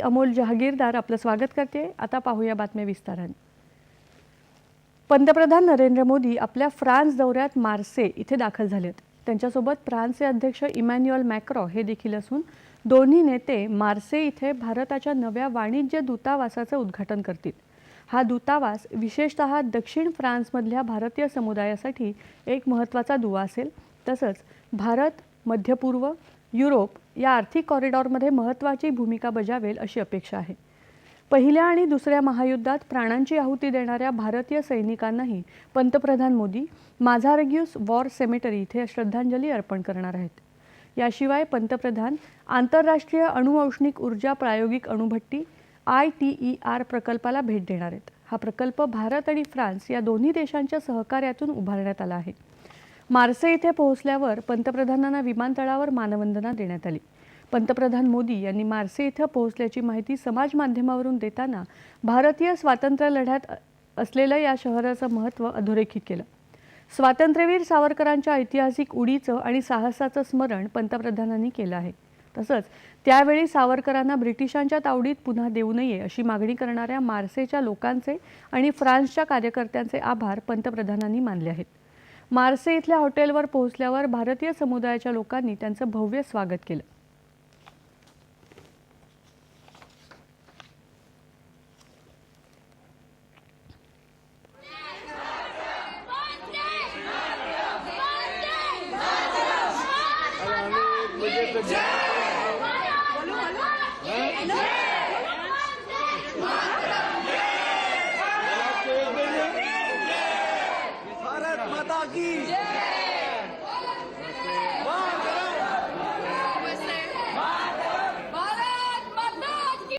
अमोल जहागीरदार आपलं स्वागत करते. आता पाहूया बातम्या विस्ताराने. पंतप्रधान नरेंद्र मोदी आपल्या फ्रान्स दौऱ्यात मार्से इथे दाखल झालेत. त्यांच्यासोबत फ्रान्सचे अध्यक्ष इमॅन्युअल मॅक्रॉ हे देखील असून दोन्ही नेते मार्से इथे भारताच्या नव्या वाणिज्य दूतावासाचं उद्घाटन करतील. हा दूतावास विशेषतः दक्षिण फ्रान्समधल्या भारतीय समुदायासाठी एक महत्त्वाचा दुवा असेल. तसंच भारत मध्य पूर्व युरोप या आर्थिक कॉरिडॉरमध्ये महत्त्वाची भूमिका बजावेल अशी अपेक्षा आहे. पहिल्या आणि दुसऱ्या महायुद्धात प्राणांची आहुती देणाऱ्या भारतीय सैनिकांनाही पंतप्रधान मोदी माझारग्यूस वॉर सेमेटरी इथे श्रद्धांजली अर्पण करणार आहेत. याशिवाय पंतप्रधान आंतरराष्ट्रीय अणुऔष्णिक ऊर्जा प्रायोगिक अणुभट्टी आय टी ई आर प्रकल्पाला भेट देणार आहेत. हा प्रकल्प भारत आणि फ्रान्स या दोन्ही देशांच्या सहकार्यातून उभारण्यात आला आहे. मार्से इथे पोहोचल्यावर पंतप्रधानांना विमानतळावर मानवंदना देण्यात आली. पंतप्रधान मोदी यांनी मार्से इथं पोहोचल्याची माहिती समाज माध्यमावरून देताना भारतीय स्वातंत्र्य लढ्यात असलेलं या शहराचं महत्त्व अधोरेखित केलं. स्वातंत्र्यवीर सावरकरांच्या ऐतिहासिक उडीचं आणि साहसाचं स्मरण पंतप्रधानांनी केलं आहे. तसंच त्यावेळी सावरकरांना ब्रिटिशांच्या तावडीत पुन्हा देऊ नये अशी मागणी करणाऱ्या मार्सेच्या लोकांचे आणि फ्रान्सच्या कार्यकर्त्यांचे आभार पंतप्रधानांनी मानले आहेत. मार्से इथल्या हॉटेलवर पोहोचल्यावर भारतीय समुदायाच्या लोकांनी त्यांचं भव्य स्वागत केलं Yeah!